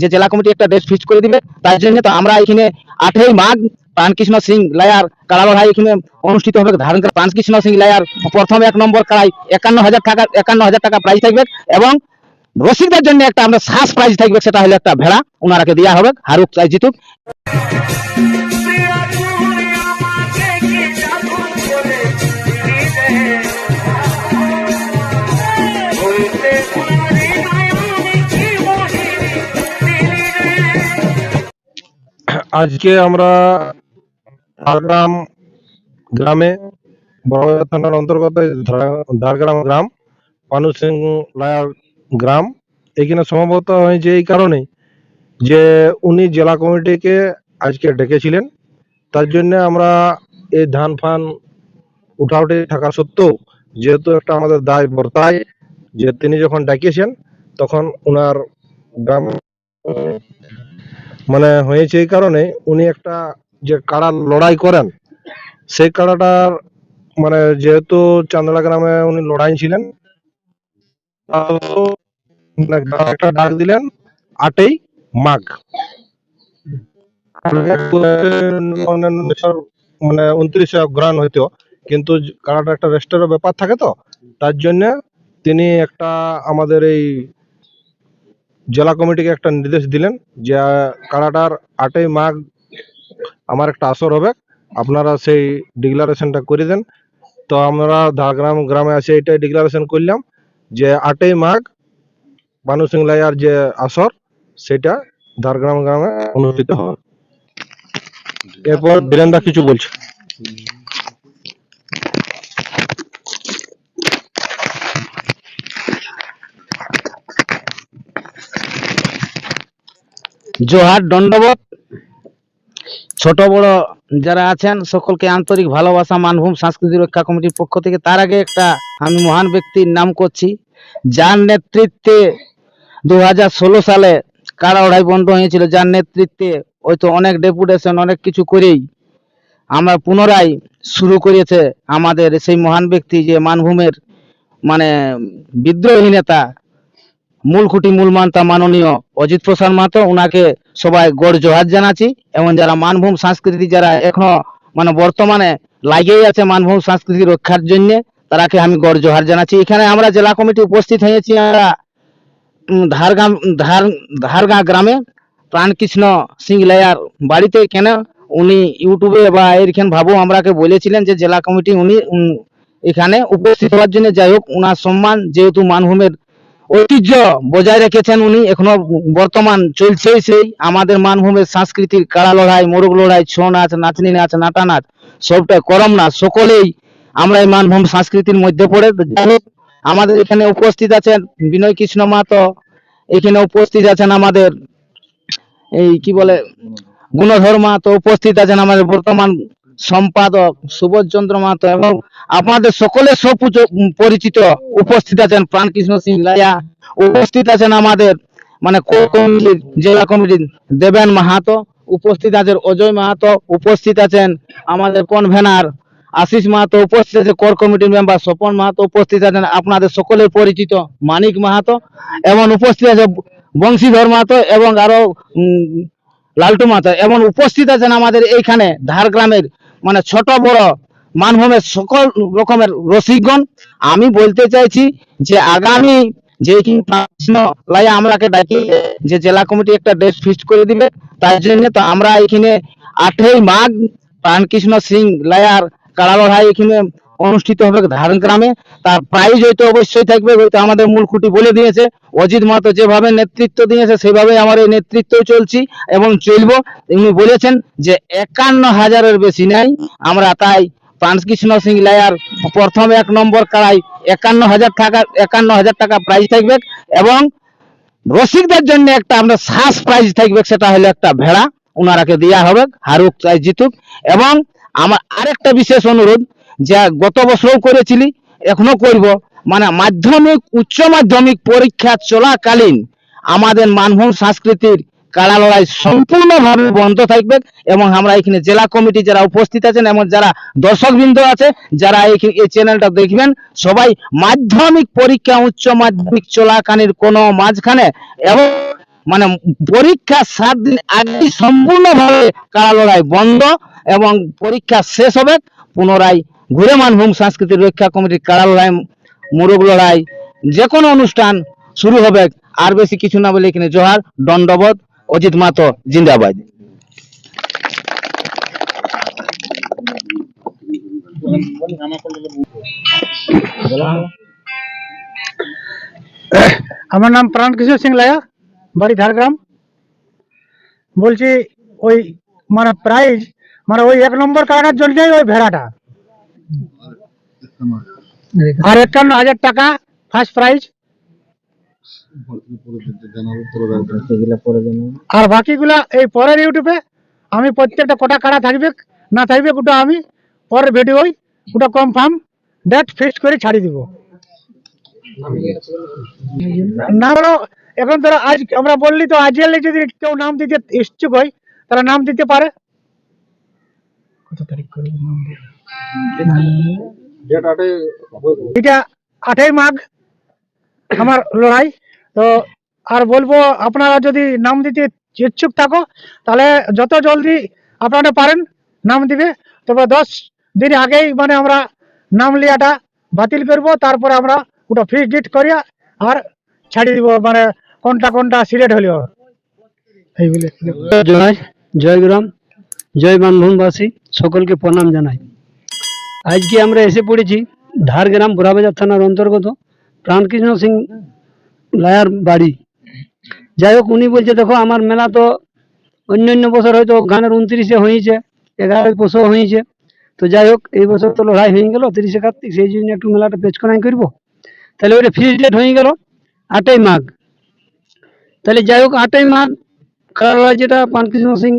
যে জেলা কমিটি একটা ডেট ফিক্সড করে দিবে, তার জন্য তো আমরা এখানে আঠেরোই মাঘ প্রাণকৃষ্ণ সিং লায়ার কাড়া লড়াই এখানে অনুষ্ঠিত হবে, ধারণ করে প্রাণকৃষ্ণ সিং লায়ার প্রথম এক নম্বর কারাই একান্ন হাজার টাকা, একান্ন হাজার টাকা প্রাইজ থাকবে এবং রসিকদের জন্য একটা আমরা শ্বাস প্রাইজ থাকবে, সেটা হলো একটা ভেড়া ওনারাকে দেওয়া হবে, হারুক চাই জিতুক। আজকে আমরা ঝাড়গ্রাম গ্রামে বড়বাজার থানার অন্তর্গত ঝাড়গ্রাম গ্রাম, পানু সিং লায়ার গ্রাম। এখানে সম্ভবত হয়েছে এই কারণে যে উনি জেলা কমিটিকে আজকে ডেকেছিলেন। তার জন্য আমরা এই ধান ফান উঠাউঠি থাকা সত্ত্বেও যেহেতু একটা আমাদের দায় বর্তায় যে তিনি যখন ডাকিয়েছেন তখন ওনার গ্রাম মানে হয়েছে এই কারণে উনি একটা যে কাড়া লড়াই করেন, সেই কাড়াটার মানে যেহেতু চান্দলা গ্রামে উনি লড়াই ছিলেন, একটা ডাক দিলেন, আটই মাঘ। মানে উনত্রিশে অগ্রহণ হইতো, কিন্তু কাড়াটা একটা রেস্টেরও ব্যাপার থাকে তো, তার জন্য তিনি একটা আমাদের এই জেলা কমিটিকে একটা নির্দেশ দিলেন যে কাড়াটার আটই মাঘ আমার একটা আসর হবে। আপনারা সেই ডিক্লারেশনটা করে দেন। তো আমরা ঝাড়গ্রাম গ্রামে আছে এটাই ডিক্লারেশন করলাম যে, আটই মাঘ বানু সিং লাইয়ার যে আসর, সেটা ঝাড়গ্রাম গ্রামে অনুষ্ঠিত হবে। এরপর বীরেন্দা কিছু বলছে। জোহার দণ্ডবত ছোট, বড় যারা আছেন, সকলকে আন্তরিক ভালোবাসা, মানভূম সংস্কৃতি রক্ষা কমিটির পক্ষ থেকে। তার আগে একটা আমি মহান ব্যক্তির নাম করছি। যার নেতৃত্বে দু ষোলো সালে কারা ওড়াই বন্ধ হয়েছিল, যার নেতৃত্বে হয়তো অনেক ডেপুটেশন, অনেক কিছু করেই আমরা পুনরায় শুরু করেছে আমাদের সেই মহান ব্যক্তি যে মানভূমের মানে বিদ্রোহী নেতা মূল খুঁটি, মূল মানতা মাননীয় অজিত প্রসাদ মাহাতো ওনাকে সবাই গড় জোহার জানাচ্ছি। এবং যারা মানভূম সংস্কৃতি যারা এখনও মানে বর্তমানে লাগেই আছে মানভূম সংস্কৃতি রক্ষার জন্য, তারাকে আমি গড় জোহার জানাচ্ছি। এখানে আমরা জেলা কমিটি উপস্থিত হয়েছি আমরা ধারগাম, ধার, ধারগা গ্রামে। প্রাণকৃষ্ণ সিং লায়ার বাড়িতে কেন? উনি ইউটিউবে বা এখানে ভাবু আমরাকে বলেছিলেন যে জেলা কমিটি উনি এখানে উপস্থিত হওয়ার জন্য। যাই হোক, উনার সম্মান যেহেতু মানভূমের ঐতিহ্য বজায় রেখেছেন উনি। এখনও বর্তমান চলছেই সেই। আমাদের মানভূমের সংস্কৃতির কাড়া লড়াই, মোরগ লড়াই ছৌ নাচ নাচনি নাচ নাটা নাচ সবটা করম নাচ, সকলেই আমরা এই মানভূম সংস্কৃতির মধ্যে পড়ে। আমাদের এখানে উপস্থিত আছেন বিনয় কৃষ্ণ মাহাতো। এখানে উপস্থিত আছেন আমাদের এই কি বলে, গুণধর তো উপস্থিত আছেন আমাদের বর্তমান সম্পাদক সুবোধ চন্দ্র মাহাতো এবং আপনাদের সুপরিচ- পরিচিত উপস্থিত আছেন প্রাণকৃষ্ণ সিং লাইয়া। উপস্থিত আছেন আমাদের মানে কমিটির জেলা কমিটির দেবেন মাহাতো। উপস্থিত আছেন অজয় মাহাতো। উপস্থিত আছেন আমাদের কনভেনার আশিস মাহাতো। উপস্থিত আছে কোর কমিটির মেম্বার স্বপন মাহাতো। উপস্থিত আছেন আপনাদের সকলের পরিচিত মানিক মাহাতো এবং উপস্থিত আছে বংশীধর মাহাতো এবং আরও লালটু মাহাতো এবং উপস্থিত আছেন আমাদের এইখানে ধারগ্রামের মানে ছোট বড় মানভূমের সকল রকমের রসিকগণ, আমি বলতে চাইছি যে আগামী যে কি আমরাকে ডাকি যে জেলা কমিটি একটা ডেট ফিক্সড করে দিবে, তার জন্য তো আমরা এখানে আঠেই মাঘ প্রাণকৃষ্ণ সিং লায়ার কাড়া লড়াই এখানে অনুষ্ঠিত হবে ধারণ গ্রামে। তার প্রাইজ হয়তো অবশ্যই থাকবে, হয়তো আমাদের মূল খুঁটি বলে দিয়েছে। অজিত মাহাতো যেভাবে নেতৃত্ব দিয়েছে, সেভাবে আমার এই নেতৃত্ব চলছি এবং চলবো। উনি বলেছেন যে, একান্ন হাজারের বেশি নাই। আমরা তাই প্রাণকৃষ্ণ সিং লায়ার প্রথম এক নম্বর কাড়াই একান্ন হাজার টাকা একান্ন হাজার টাকা প্রাইজ থাকবে এবং রসিকদের জন্য একটা আমরা শ্বাস প্রাইজ থাকবে, সেটা হলো একটা ভেড়া। ওনারাকে দেওয়া হবে, হারুক জিতুক। এবং আমার আরেকটা বিশেষ অনুরোধ যা গত বছরও করেছিলি, এখনও করব। মানে মাধ্যমিক, উচ্চ মাধ্যমিক পরীক্ষা চলাকালীন আমাদের মানভূম সংস্কৃতির কাড়া লড়াই সম্পূর্ণভাবে বন্ধ থাকবে এবং আমরা এখানে জেলা কমিটি যারা উপস্থিত আছেন এবং যারা দর্শকবৃন্দ আছে, যারা এই চ্যানেলটা দেখবেন, সবাই মাধ্যমিক পরীক্ষা, উচ্চ মাধ্যমিক চলাকালীন কোনো মাঝখানে এবং মানে পরীক্ষা সাত দিন আগে সম্পূর্ণভাবে কারা লড়াই বন্ধ এবং পরীক্ষা শেষ হবে, পুনরায় ঘুরে মানভূম সাংস্কৃতিক রক্ষা কমিটির কারা লড়াই, মোরগ লড়াই যে কোনো অনুষ্ঠান শুরু হবে। আর বেশি কিছু না বলে এখানে জোহার, দণ্ডবোধ, অজিত মাতো, জিন্দাবাদ। আমার নাম প্রাণকৃষ্ণ সিং লায়া বাড়ি ঝাড়গ্রাম। বলছি ওই মানে প্রাইজ মানে ওই এক নম্বর কারণের জন্যই ওই ভেড়াটা। আর একান্ন হাজার টাকা ফার্স্ট প্রাইজ আর বাকিগুলা এই পরের ইউটিউবে আমি প্রত্যেকটা কটা কাড়া থাকবে, না থাকবে ওটা আমি পরের ভিডিও ওটা কনফার্ম ডেট ফিক্সড করে ছাড়ি দিব। না বলো এখন ধরো আজ আমরা বললি তো আজ যদি কেউ নাম দিতে ইচ্ছুক হয় তারা নাম দিতে পারে? কত তারিখ করে নাম এটা আঠাই মাঘ আমার লড়াই। তো আর বলব আপনারা যদি নাম দিতে ইচ্ছুক থাকো তাহলে যত জলদি আপনারা পারেন নাম দিবে। তবে দশ দিন আগেই মানে আমরা নাম লিয়াটা বাতিল করব তারপরে আমরা ওটা ফিক্স ডিট করিয়া আর ছাড়ি দিব। মানে কোনটা কোনটা সিলেক্ট হলিও এই জয় জয়গ্রাম জয় বান্ধববাসী সকলকে প্রণাম জানাই। আজকে আমরা এসে পড়েছি ধারগ্রাম বুড়াবাজার থানার অন্তর্গত প্রাণকৃষ্ণ সিং লায়ার বাড়ি। যাই হোক, উনি বলছে, দেখো, আমার মেলা তো অন্য অন্য বছর হয়তো গানের উনত্রিশে হয়েছে, এগারোই বছর হয়েছে। তো যাই হোক, এই বছর তো লড়াই হয়ে গেল, তিরিশে কার্তিক, সেই জন্য একটু মেলাটা পেচকনাই করব। তাহলে ওইটা ফিক্স ডেট হয়ে গেল, আটই মাঘ। তাহলে যাই হোক, আটই মাঘ কারা যেটা পানকৃষ্ণ সিং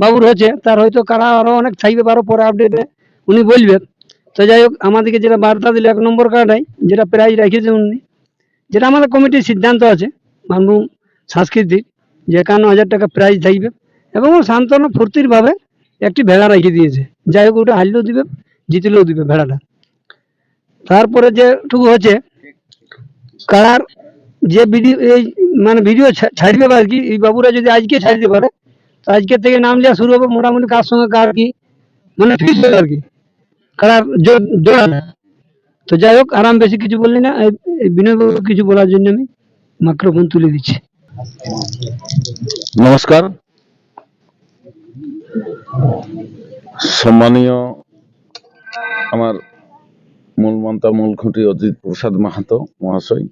বাবুর হচ্ছে তার হয়তো কারা আরও অনেক থাকবে আরও পরে আপডেটে উনি বলবেন তো যাই হোক, আমাদেরকে যেটা বার্তা দিল, এক নম্বর কার্ডাই যেটা প্রাইজ রেখেছে উনি, যেটা আমাদের কমিটির সিদ্ধান্ত আছে মানভূম সাংস্কৃতিক, যে একান্ন হাজার টাকা প্রাইজ থাকবে এবং শান্তনু ফুর্তির ভাবে একটি ভেড়া রেখে দিয়েছে। যাই হোক, ওটা হারলেও দিবে, জিতলেও দিবে ভেড়াটা। তারপরে যেটুকু হচ্ছে কারার যে ভিডিও, এই মানে ভিডিও ছাড়বে আর কি, এই বাবুরা যদি আজকে ছাড়তে পারে, তো আজকে থেকে নাম নেওয়া শুরু হবে মোটামুটি কার সঙ্গে কার কি মানে ফিক্স হবে আর কি কারার জোড়া। তো যাই হোক আরাম বেশি কিছু বললি না, এই- এই বিনয় বাবু কিছু বলার জন্য আমি মাইক্রোফোন তুলে দিচ্ছি নমস্কার সম্মানীয় আমার মূল মন্তা মূল খুঁটি অজিত প্রসাদ মাহাতো মহাশয়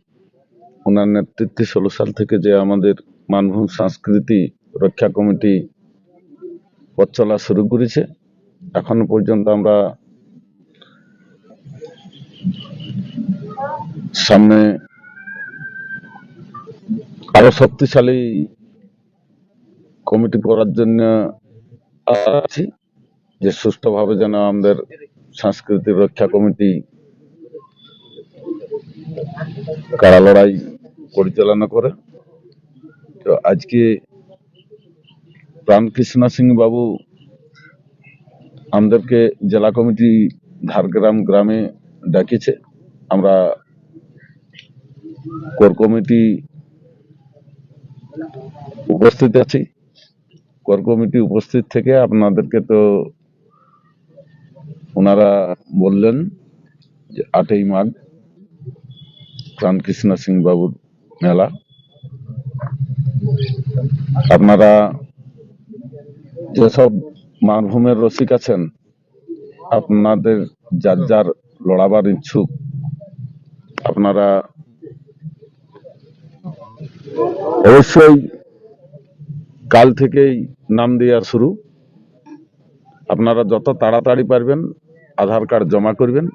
ওনার নেতৃত্বে ষোলো সাল থেকে যে আমাদের মানভূম সংস্কৃতি রক্ষা কমিটি পথ শুরু করেছে, এখনও পর্যন্ত আমরা সামনে আরও শক্তিশালী কমিটি করার জন্য আছি যে সুষ্ঠুভাবে যেন আমাদের সাংস্কৃতিক রক্ষা কমিটি কারা লড়াই পরিচালনা করে? তো আজকে প্রাণকৃষ্ণ সিং বাবু আমাদেরকে জেলা কমিটি ঝাড়গ্রাম গ্রামে ডাকিছে। আমরা কোর কমিটি উপস্থিত আছি। কোর কমিটি উপস্থিত থেকে আপনাদেরকে তো ওনারা বললেন যে আটই মাঘ প্রাণকৃষ্ণ সিং বাবুর মেলা। আপনারা যেসব মানভূমের রসিক আছেন, আপনাদের যার যার লড়াবার ইচ্ছুক, আপনারা অবশ্যই কাল থেকেই নাম দেওয়া শুরু। আপনারা যত তাড়াতাড়ি পারবেন, আধার কার্ড জমা করবেন।